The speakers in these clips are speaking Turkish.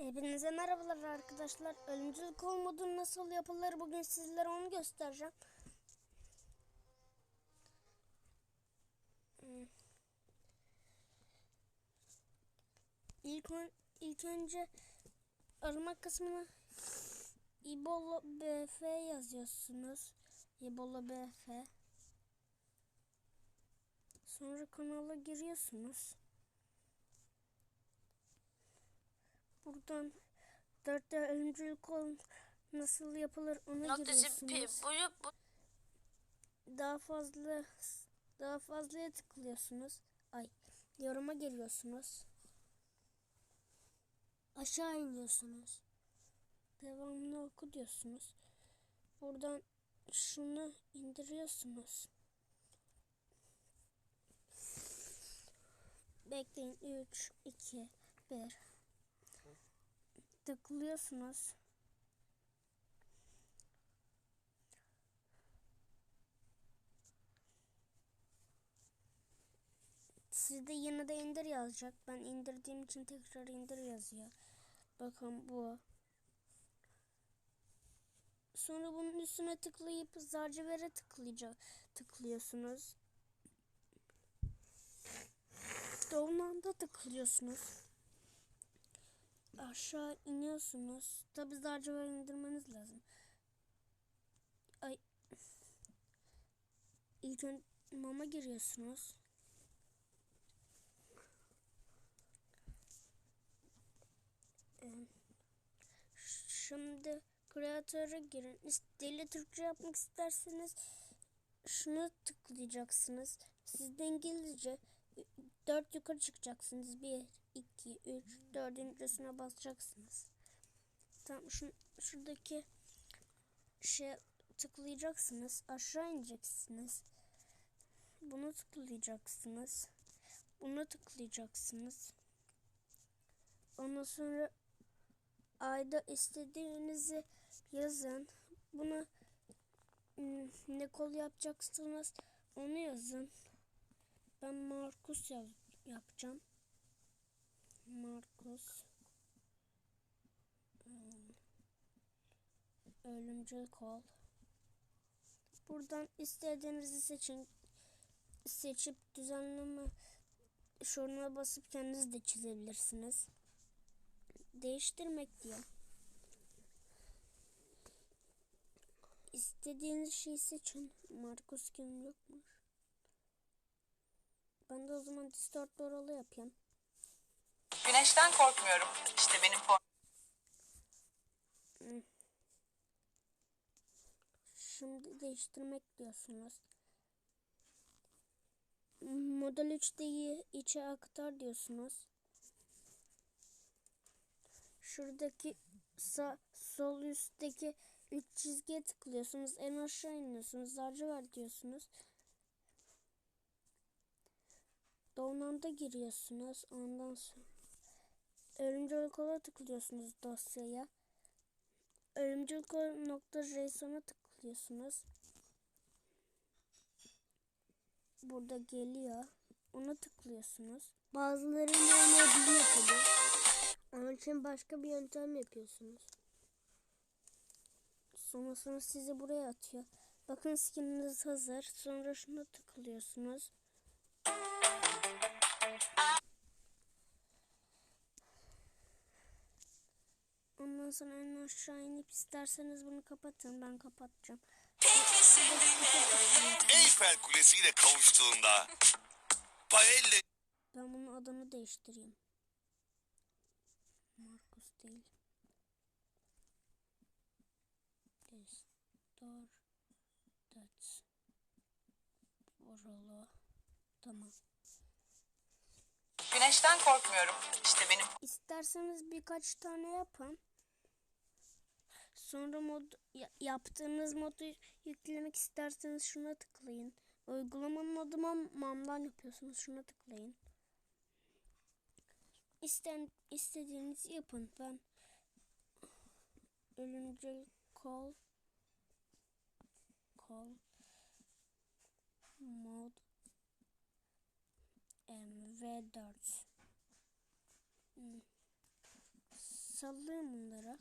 Hepinize merhabalar arkadaşlar. Ölümcül kol modu nasıl yapılır bugün sizlere onu göstereceğim. Hmm. İlk, ilk önce arama kısmına İbola BF yazıyorsunuz. İbola BF. Sonra kanala giriyorsunuz. Buradan dörtte ölümcül kol nasıl yapılır ona giriyorsunuz. Daha fazla daha fazlaya tıklıyorsunuz. Ay yoruma giriyorsunuz. Aşağı iniyorsunuz. Devamlı oku diyorsunuz. Buradan şunu indiriyorsunuz. Bekleyin 3 2 1 tıklıyorsunuz. Sizde yine de indir yazacak. Ben indirdiğim için tekrar indir yazıyor. Bakın bu. Sonra bunun üstüne tıklayıp zarcivere tıklayacak tıklıyorsunuz. Dolmanda tıklıyorsunuz. Aşağı iniyorsunuz. Tabi zarcıvar indirmeniz lazım. Ay. İlk önce mama giriyorsunuz. Ee, Şimdi kreatöre girin. Dili Türkçe yapmak isterseniz şunu tıklayacaksınız. Sizde İngilizce dört yukarı çıkacaksınız. Bir, iki, üç, dördüncüsüne basacaksınız. Tam şu, şuradaki şey tıklayacaksınız. Aşağı ineceksiniz. Bunu tıklayacaksınız. Bunu tıklayacaksınız. Ondan sonra ayda istediğinizi yazın. Bunu hmm, ne kol yapacaksınız onu yazın. Ben Markus yaz, yapacağım. Markus hmm, ölümcül kol. Buradan istediğinizi seçin. Seçip düzenleme şoruna basıp kendiniz de çizebilirsiniz. Değiştirmek diyor. İstediğiniz şeyi seçin. Markus kim yokmuş. Ben de o zaman distort doğralı yapayım. Güneşten korkmuyorum. İşte benim form. Şimdi değiştirmek diyorsunuz. Model 3'teyi içe aktar diyorsunuz. Şuradaki sağ, sol üstteki 3 çizgiye tıklıyorsunuz. En aşağı iniyorsunuz. Zarcı var diyorsunuz. Donanda giriyorsunuz. Ondan sonra örümcül kola tıklıyorsunuz dosyaya. Örümcül nokta JSON'a tıklıyorsunuz. Burada geliyor. Ona tıklıyorsunuz. Bazıları olmayabiliyor tabii. Onun için başka bir yöntem yapıyorsunuz. Sonrasında sizi buraya atıyor. Bakın skininiz hazır. Sonra şuna tıklıyorsunuz. Ondan sonra en aşağı inip isterseniz bunu kapatın. Ben kapatacağım. Eyfel Kulesi ile kavuştuğunda Paelle Ben bunun adını değiştireyim. Markus değil. Destor Dats Oralı. Tamam. Güneşten korkmuyorum. İşte benim İsterseniz birkaç tane yapın. Sonra mod ya- yaptığınız modu yüklemek isterseniz şuna tıklayın. Uygulamanın adı mam- mamdan yapıyorsunuz. Şuna tıklayın. İsten istediğinizi yapın. Ben ölümcül kol kol mod em, V4 Hmm. bunları.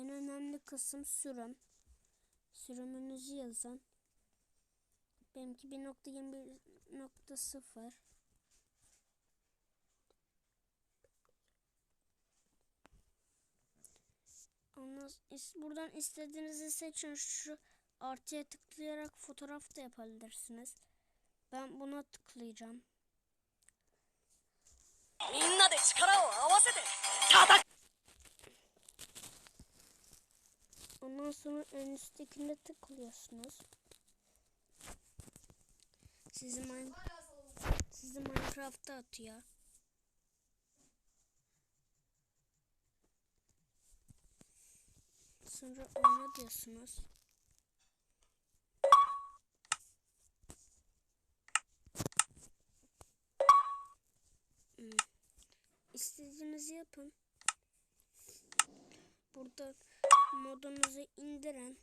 En önemli kısım sürüm. Sürümünüzü yazın. Benimki 1.21.0. Ondan is- buradan istediğinizi seçin. Şu artıya tıklayarak fotoğraf da yapabilirsiniz. Ben buna tıklayacağım. みんなで力を合わせて戦 Ondan sonra en üsttekine tıklıyorsunuz. Sizi, Min sizi Minecraft'a atıyor. Sonra oyna diyorsunuz. Hmm. İstediğinizi yapın. Burada modunuzu indirin.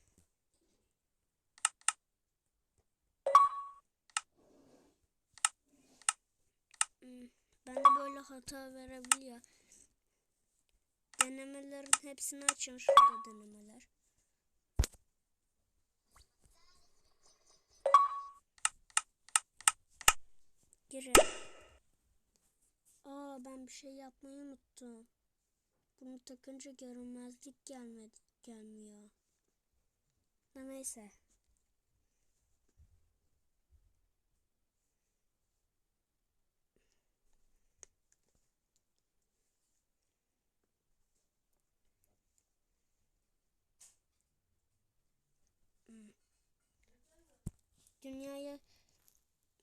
Hmm, Ben de böyle hata verebiliyor. Denemelerin hepsini açın şurada denemeler. Girin. Aa ben bir şey yapmayı unuttum. Bunu takınca görünmezlik gelmedi, gelmiyor. Da neyse. Hmm. Dünyaya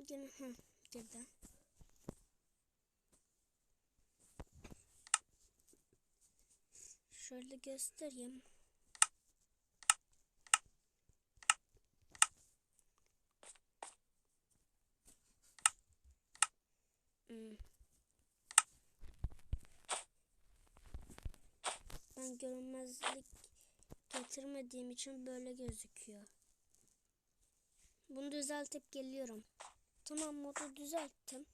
gene hı girdi. Şöyle göstereyim. Hmm. Ben görünmezlik getirmediğim için böyle gözüküyor. Bunu düzeltip geliyorum. Tamam modu düzelttim.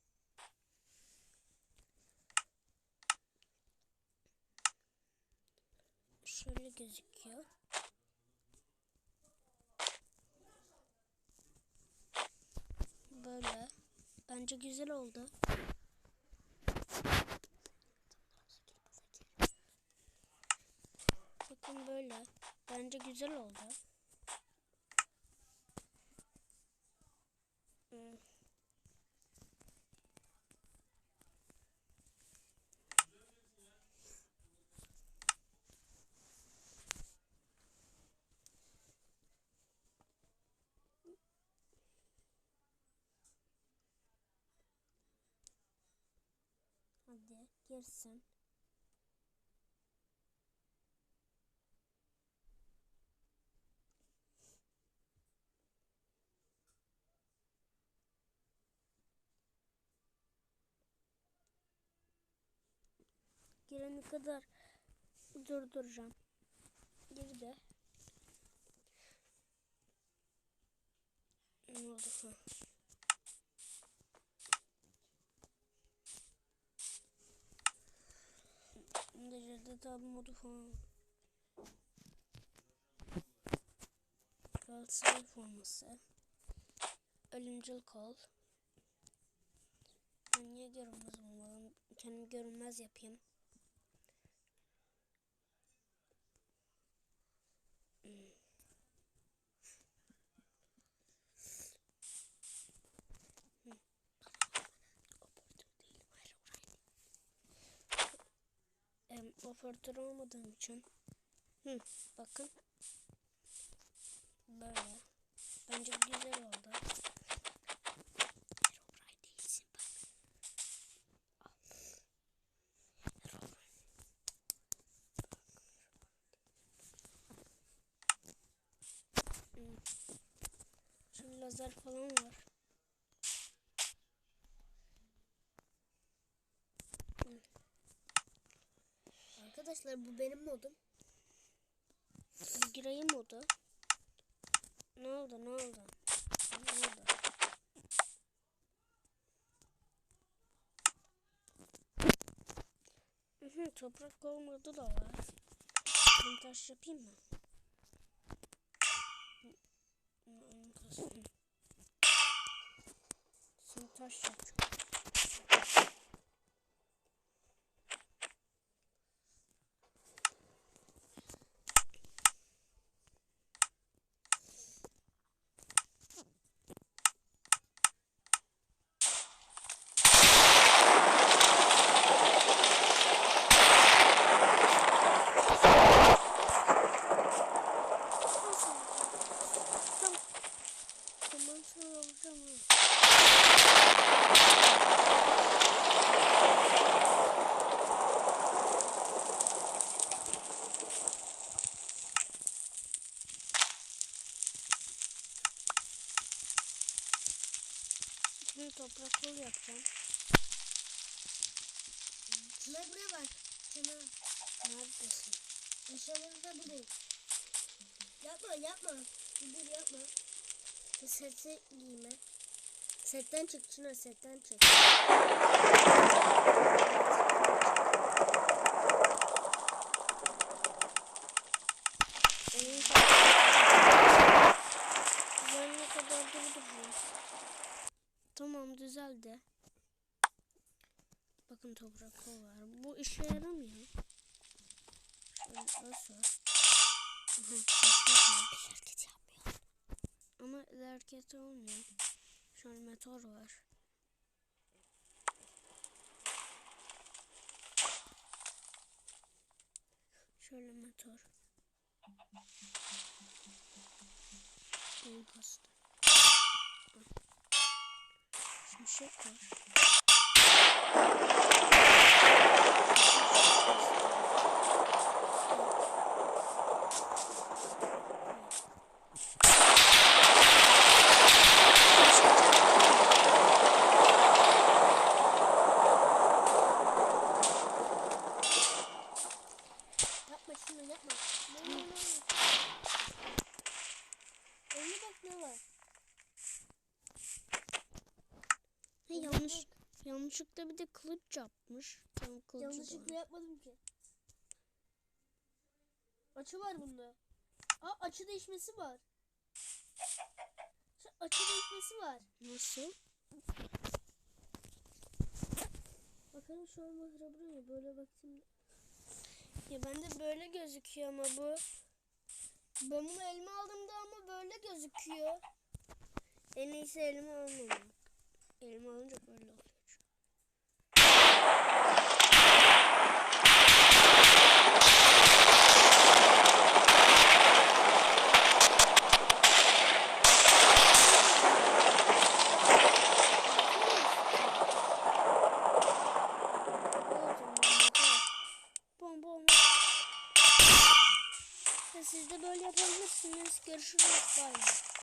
Şöyle gözüküyor. Böyle. Bence güzel oldu. Bakın böyle. Bence güzel oldu. Hmm. Hadi girsin. Girene kadar durduracağım. Girdi. Ne oldu? Tabi modu falan. Galatasaray forması. Ölümcül kol. Ben niye görünmez olmalım? Kendimi görünmez yapayım. Hmm. Hmm. Operatör değilim, hayır, orayı em, operatör olmadığım için. Hı, bakın. Böyle. Bence güzel oldu. Şimdi lazer falan var Arkadaşlar bu benim modum. Bu modu ne oldu ne oldu ne oldu Hı, toprak olmadı da var. Ben taş yapayım mı? Sen taş yap. Tamam. Tamam sana alacağım ha. Şimdi toprak yol yapacağım. Çınar buraya bak. Çınar. Neredesin? Eşyaları da bulayım. Yapma yapma. Dur yapma. Seti giyme. Setten çık Çınar setten çık. Oyun Düzenli kadar durduracağım. Tamam düzeldi. Bakın toprak kol var. Bu işe yaramıyor. Şöyle nasıl? Hareket yapmıyor. Ama hareket olmuyor. Şöyle meteor var. Şöyle meteor. Oyun kastı. Şimşek var. Yapma Çınar yapma. Ne ne ne. Önüne bak ne var. Ha, yanlış yanlışlıkla bir de yapmış. Tam kılıcı Yanlışlıkla yapmadım ki. Açı var bunda. Aa açı değişmesi var. Şu açı değişmesi var. Nasıl? Bakalım şu an mahra buraya böyle bakayım. Ya bende böyle gözüküyor ama bu. Ben bunu elime aldığımda ama böyle gözüküyor. En iyisi elime almamak. Elime alınca böyle oluyor.